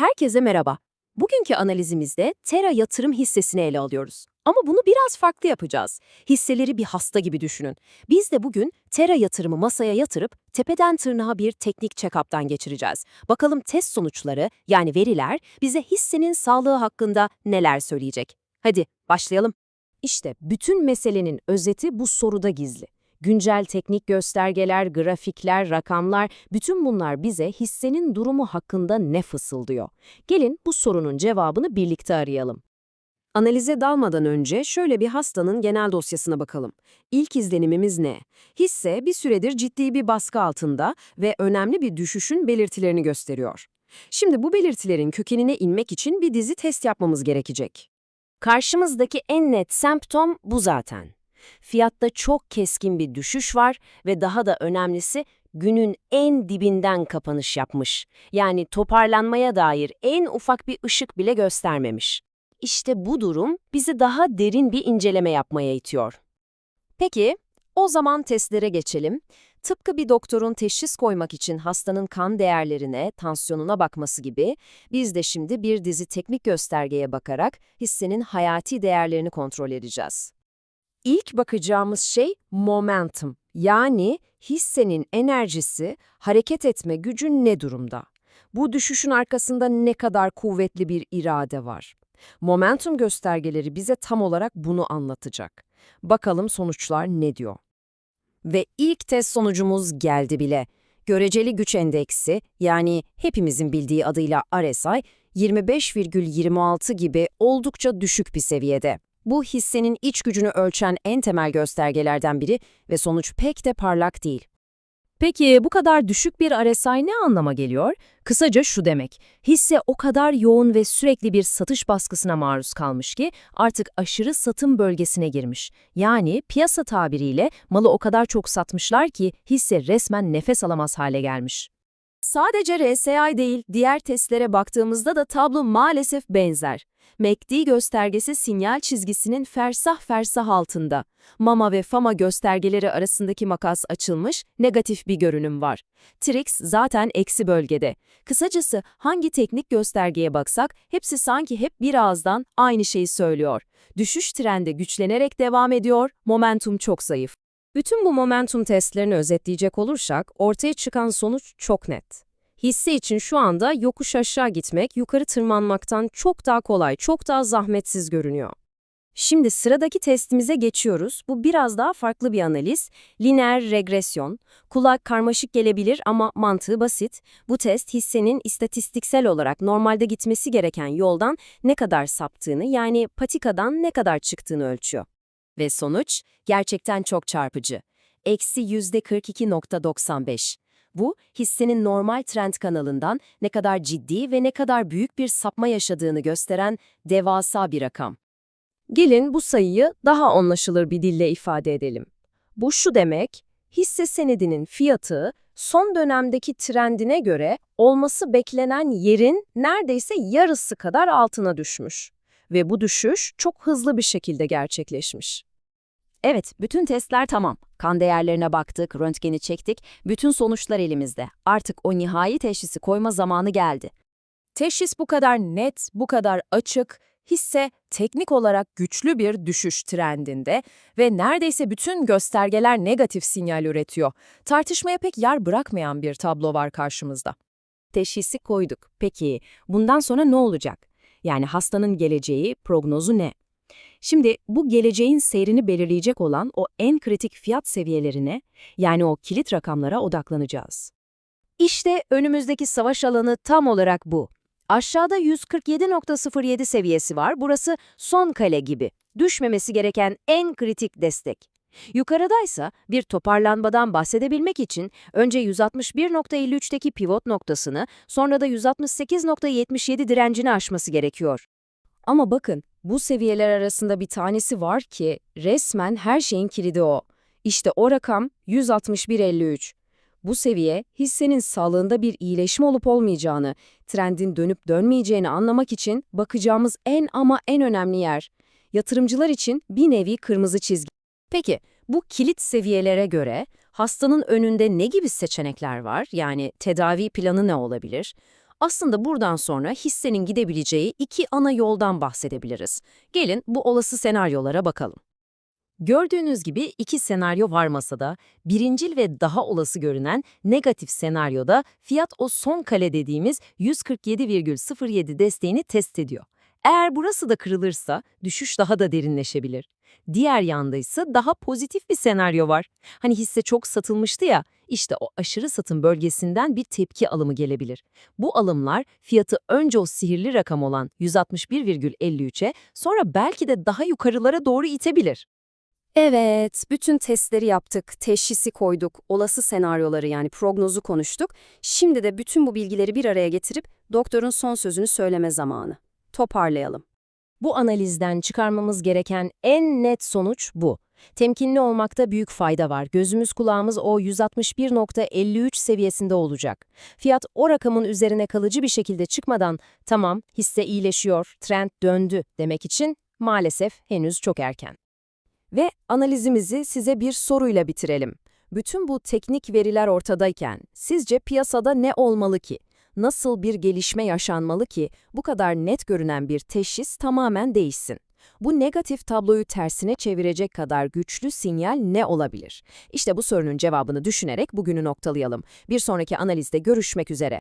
Herkese merhaba. Bugünkü analizimizde Tera yatırım hissesini ele alıyoruz. Ama bunu biraz farklı yapacağız. Hisseleri bir hasta gibi düşünün. Biz de bugün Tera yatırımı masaya yatırıp tepeden tırnağa bir teknik check-up'tan geçireceğiz. Bakalım test sonuçları yani veriler bize hissenin sağlığı hakkında neler söyleyecek. Hadi başlayalım. İşte bütün meselenin özeti bu soruda gizli. Güncel teknik göstergeler, grafikler, rakamlar, bütün bunlar bize hissenin durumu hakkında ne fısıldıyor? Gelin bu sorunun cevabını birlikte arayalım. Analize dalmadan önce şöyle bir hastanın genel dosyasına bakalım. İlk izlenimimiz ne? Hisse bir süredir ciddi bir baskı altında ve önemli bir düşüşün belirtilerini gösteriyor. Şimdi bu belirtilerin kökenine inmek için bir dizi test yapmamız gerekecek. Karşımızdaki en net semptom bu zaten. Fiyatta çok keskin bir düşüş var ve daha da önemlisi günün en dibinden kapanış yapmış. Yani toparlanmaya dair en ufak bir ışık bile göstermemiş. İşte bu durum bizi daha derin bir inceleme yapmaya itiyor. Peki, o zaman testlere geçelim. Tıpkı bir doktorun teşhis koymak için hastanın kan değerlerine, tansiyonuna bakması gibi, biz de şimdi bir dizi teknik göstergeye bakarak hissenin hayati değerlerini kontrol edeceğiz. İlk bakacağımız şey momentum. Yani hissenin enerjisi, hareket etme gücü ne durumda? Bu düşüşün arkasında ne kadar kuvvetli bir irade var? Momentum göstergeleri bize tam olarak bunu anlatacak. Bakalım sonuçlar ne diyor? Ve ilk test sonucumuz geldi bile. Göreceli güç endeksi yani hepimizin bildiği adıyla RSI 25,26 gibi oldukça düşük bir seviyede. Bu hissenin iç gücünü ölçen en temel göstergelerden biri ve sonuç pek de parlak değil. Peki bu kadar düşük bir RSI ne anlama geliyor? Kısaca şu demek, hisse o kadar yoğun ve sürekli bir satış baskısına maruz kalmış ki artık aşırı satım bölgesine girmiş. Yani piyasa tabiriyle malı o kadar çok satmışlar ki hisse resmen nefes alamaz hale gelmiş. Sadece RSI değil, diğer testlere baktığımızda da tablo maalesef benzer. MACD göstergesi sinyal çizgisinin fersah fersah altında. MAMA ve FAMA göstergeleri arasındaki makas açılmış, negatif bir görünüm var. TRIX zaten eksi bölgede. Kısacası hangi teknik göstergeye baksak hepsi sanki hep bir ağızdan aynı şeyi söylüyor. Düşüş trendi güçlenerek devam ediyor, momentum çok zayıf. Bütün bu momentum testlerini özetleyecek olursak ortaya çıkan sonuç çok net. Hisse için şu anda yokuş aşağı gitmek yukarı tırmanmaktan çok daha kolay, çok daha zahmetsiz görünüyor. Şimdi sıradaki testimize geçiyoruz. Bu biraz daha farklı bir analiz. Lineer regresyon. Kulak karmaşık gelebilir ama mantığı basit. Bu test hissenin istatistiksel olarak normalde gitmesi gereken yoldan ne kadar saptığını yani patikadan ne kadar çıktığını ölçüyor. Ve sonuç gerçekten çok çarpıcı. Eksi %42.95. Bu, hissenin normal trend kanalından ne kadar ciddi ve ne kadar büyük bir sapma yaşadığını gösteren devasa bir rakam. Gelin bu sayıyı daha anlaşılır bir dille ifade edelim. Bu şu demek, hisse senedinin fiyatı son dönemdeki trendine göre olması beklenen yerin neredeyse yarısı kadar altına düşmüş. Ve bu düşüş çok hızlı bir şekilde gerçekleşmiş. Evet, bütün testler tamam. Kan değerlerine baktık, röntgeni çektik, bütün sonuçlar elimizde. Artık o nihai teşhisi koyma zamanı geldi. Teşhis bu kadar net, bu kadar açık, hisse teknik olarak güçlü bir düşüş trendinde ve neredeyse bütün göstergeler negatif sinyal üretiyor. Tartışmaya pek yer bırakmayan bir tablo var karşımızda. Teşhisi koyduk. Peki bundan sonra ne olacak? Yani hastanın geleceği, prognozu ne? Şimdi bu geleceğin seyrini belirleyecek olan o en kritik fiyat seviyelerine, yani o kilit rakamlara odaklanacağız. İşte önümüzdeki savaş alanı tam olarak bu. Aşağıda 147.07 seviyesi var, burası son kale gibi. Düşmemesi gereken en kritik destek. Yukarıdaysa bir toparlanmadan bahsedebilmek için önce 161.53'teki pivot noktasını, sonra da 168.77 direncini aşması gerekiyor. Ama bakın, bu seviyeler arasında bir tanesi var ki resmen her şeyin kilidi o. İşte o rakam 161.53. Bu seviye hissenin sağlığında bir iyileşme olup olmayacağını, trendin dönüp dönmeyeceğini anlamak için bakacağımız en ama en önemli yer. Yatırımcılar için bir nevi kırmızı çizgi. Peki bu kilit seviyelere göre hastanın önünde ne gibi seçenekler var? Yani tedavi planı ne olabilir? Aslında buradan sonra hissenin gidebileceği iki ana yoldan bahsedebiliriz. Gelin bu olası senaryolara bakalım. Gördüğünüz gibi iki senaryo var masada. Birincil ve daha olası görünen negatif senaryoda fiyat o son kale dediğimiz 147,07 desteğini test ediyor. Eğer burası da kırılırsa düşüş daha da derinleşebilir. Diğer yanda ise daha pozitif bir senaryo var. Hani hisse çok satılmıştı ya, işte o aşırı satım bölgesinden bir tepki alımı gelebilir. Bu alımlar fiyatı önce o sihirli rakam olan 161,53'e sonra belki de daha yukarılara doğru itebilir. Evet, bütün testleri yaptık, teşhisi koyduk, olası senaryoları yani prognozu konuştuk. Şimdi de bütün bu bilgileri bir araya getirip doktorun son sözünü söyleme zamanı. Toparlayalım. Bu analizden çıkarmamız gereken en net sonuç bu. Temkinli olmakta büyük fayda var. Gözümüz kulağımız o 161.53 seviyesinde olacak. Fiyat o rakamın üzerine kalıcı bir şekilde çıkmadan tamam hisse iyileşiyor, trend döndü demek için maalesef henüz çok erken. Ve analizimizi size bir soruyla bitirelim. Bütün bu teknik veriler ortadayken sizce piyasada ne olmalı ki? Nasıl bir gelişme yaşanmalı ki bu kadar net görünen bir teşhis tamamen değişsin? Bu negatif tabloyu tersine çevirecek kadar güçlü sinyal ne olabilir? İşte bu sorunun cevabını düşünerek bugünü noktalayalım. Bir sonraki analizde görüşmek üzere.